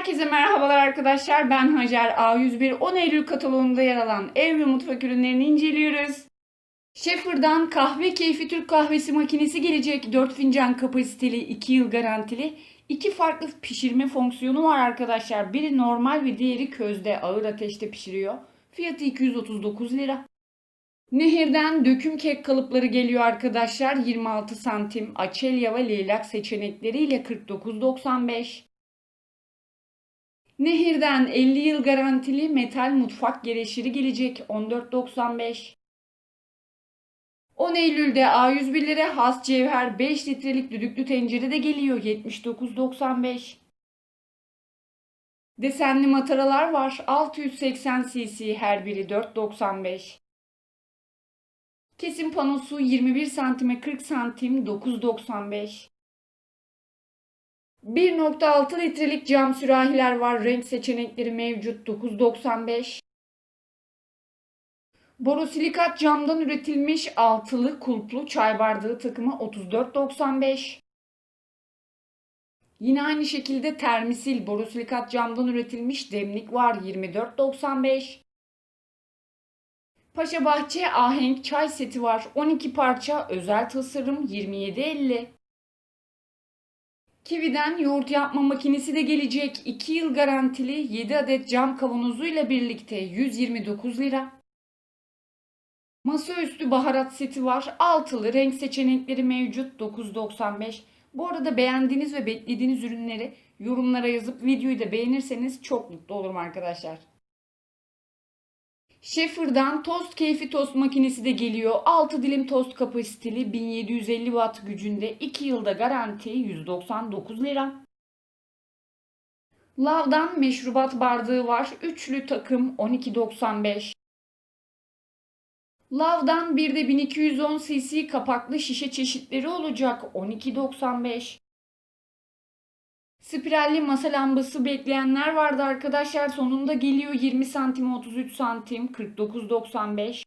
Herkese merhabalar arkadaşlar. Ben Hacer A101 10 Eylül kataloğunda yer alan ev ve mutfak ürünlerini inceliyoruz. Schaefer'dan kahve keyfi Türk kahvesi makinesi gelecek. 4 fincan kapasiteli, 2 yıl garantili. İki farklı pişirme fonksiyonu var arkadaşlar. Biri normal ve diğeri közde ağır ateşte pişiriyor. Fiyatı 239 lira. Nehir'den döküm kek kalıpları geliyor arkadaşlar. 26 santim açelya ve leylak seçenekleriyle 49.95. Nehir'den 50 yıl garantili metal mutfak gereçleri gelecek 14.95. 10 Eylül'de A101'lere has cevher 5 litrelik düdüklü tencere de geliyor 79.95. Desenli mataralar var 680 cc her biri 4.95. Kesim panosu 21 santime 40 santim 9.95. 1.6 litrelik cam sürahiler var. Renk seçenekleri mevcut. 9.95. Borosilikat camdan üretilmiş altılı kulplu çay bardağı takımı 34.95. Yine aynı şekilde termisil borosilikat camdan üretilmiş demlik var 24.95. Paşa Bahçe ahenk çay seti var 12 parça özel tasarım 27.50. Kiwi'den yoğurt yapma makinesi de gelecek. 2 yıl garantili 7 adet cam kavanozuyla birlikte 129 lira. Masaüstü baharat seti var. Altılı renk seçenekleri mevcut 9.95. Bu arada beğendiğiniz ve beklediğiniz ürünleri yorumlara yazıp videoyu da beğenirseniz çok mutlu olurum arkadaşlar. Schaefer'dan tost keyfi tost makinesi de geliyor. 6 dilim tost kapasiteli 1750 watt gücünde 2 yılda garanti 199 lira. Lav'dan meşrubat bardağı var. Üçlü takım 12.95. Lav'dan bir de 1210 cc kapaklı şişe çeşitleri olacak 12.95. Spiralli masa lambası bekleyenler vardı arkadaşlar. Sonunda geliyor 20 santim 33 santim 49.95.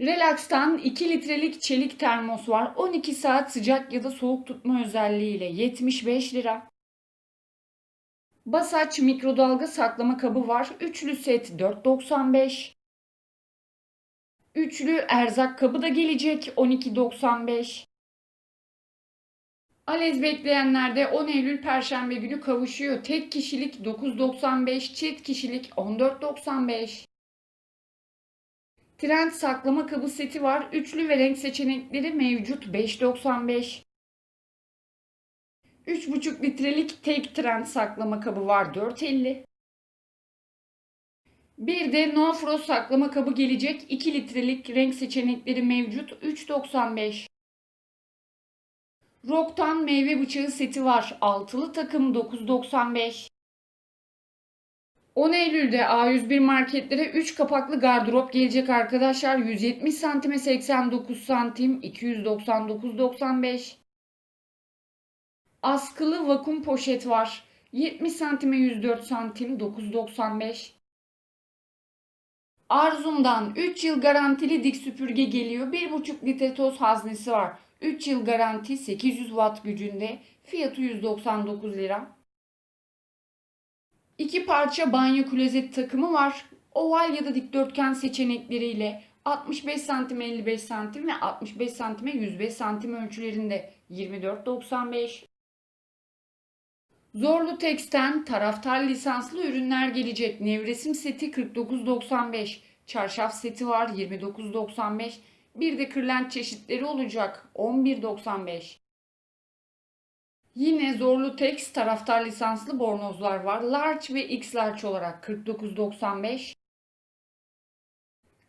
Relax'tan 2 litrelik çelik termos var. 12 saat sıcak ya da soğuk tutma özelliğiyle 75 lira. Basaç mikrodalga saklama kabı var. Üçlü set 4.95. Üçlü erzak kabı da gelecek 12.95. Alez bekleyenlerde 10 Eylül Perşembe günü kavuşuyor. Tek kişilik 9.95, çift kişilik 14.95. Trend saklama kabı seti var. Üçlü ve renk seçenekleri mevcut 5.95. 3.5 litrelik tek trend saklama kabı var 4.50. Bir de No Frost saklama kabı gelecek. 2 litrelik renk seçenekleri mevcut 3.95. Rock'tan meyve bıçağı seti var. Altılı takım 9.95. 10 Eylül'de A101 marketlere 3 kapaklı gardırop gelecek arkadaşlar. 170 santime 89 santim 299.95. Askılı vakum poşet var. 70 santime 104 santim 9.95. Arzum'dan 3 yıl garantili dik süpürge geliyor. 1,5 litre toz haznesi var. 3 yıl garanti 800 watt gücünde. Fiyatı 199 lira. 2 parça banyo klozet takımı var. Oval ya da dikdörtgen seçenekleriyle 65 santim 55 santim ve 65 santime 105 santim ölçülerinde 24.95. Zorlu Tex'ten taraftar lisanslı ürünler gelecek. Nevresim seti 49.95. Çarşaf seti var 29.95. Bir de kırlent çeşitleri olacak 11.95. Yine Zorlu Tex taraftar lisanslı bornozlar var. Large ve X large olarak 49.95.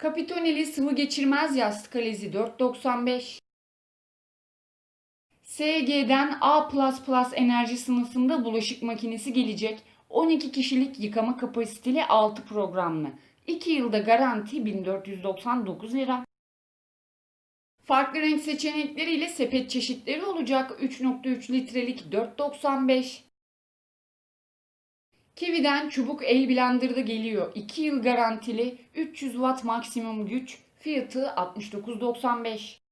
Capitoneli sıvı geçirmez yastık alezi 4.95. SG'den A++ enerji sınıfında bulaşık makinesi gelecek. 12 kişilik yıkama kapasiteli 6 programlı. 2 yılda garanti 1499 lira. Farklı renk seçenekleriyle sepet çeşitleri olacak. 3.3 litrelik 4.95. Kiwi'den çubuk el blender'da geliyor. 2 yıl garantili 300 watt maksimum güç. Fiyatı 69.95.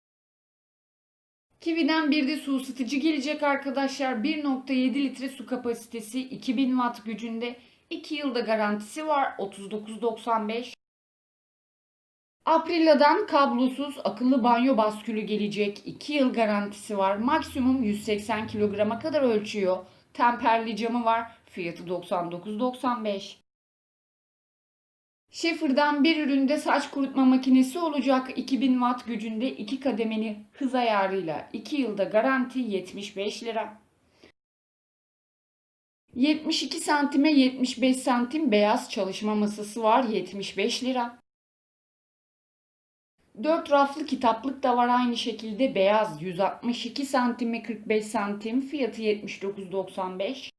Kiwi'den bir de su ısıtıcı gelecek arkadaşlar. 1.7 litre su kapasitesi 2000 watt gücünde. 2 yılda garantisi var. 39.95. Aprilia'dan kablosuz akıllı banyo baskülü gelecek. 2 yıl garantisi var. Maksimum 180 kilograma kadar ölçüyor. Temperli camı var. Fiyatı 99.95. Schaefer'dan bir üründe saç kurutma makinesi olacak. 2000 watt gücünde 2 kademeli hız ayarıyla 2 yılda garanti 75 lira. 72 santime 75 santim beyaz çalışma masası var 75 lira. 4 raflı kitaplık da var aynı şekilde beyaz 162 santime 45 santim fiyatı 79.95.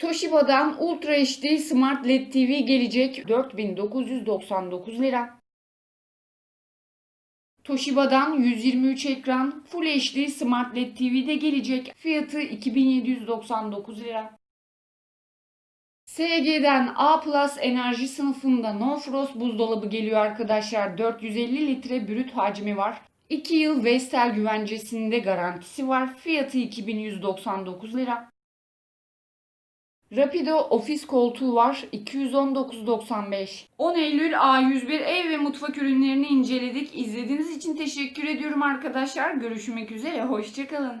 Toshiba'dan Ultra HD Smart LED TV gelecek 4999 lira. Toshiba'dan 123 ekran Full HD Smart LED TV de gelecek. Fiyatı 2799 lira. SG'den A Plus enerji sınıfında No Frost buzdolabı geliyor arkadaşlar. 450 litre brüt hacmi var. 2 yıl Vestel güvencesinde garantisi var. Fiyatı 2199 lira. Rapido ofis koltuğu var 219.95. 10 Eylül A101 ev ve mutfak ürünlerini inceledik. İzlediğiniz için teşekkür ediyorum arkadaşlar. Görüşmek üzere. Hoşçakalın.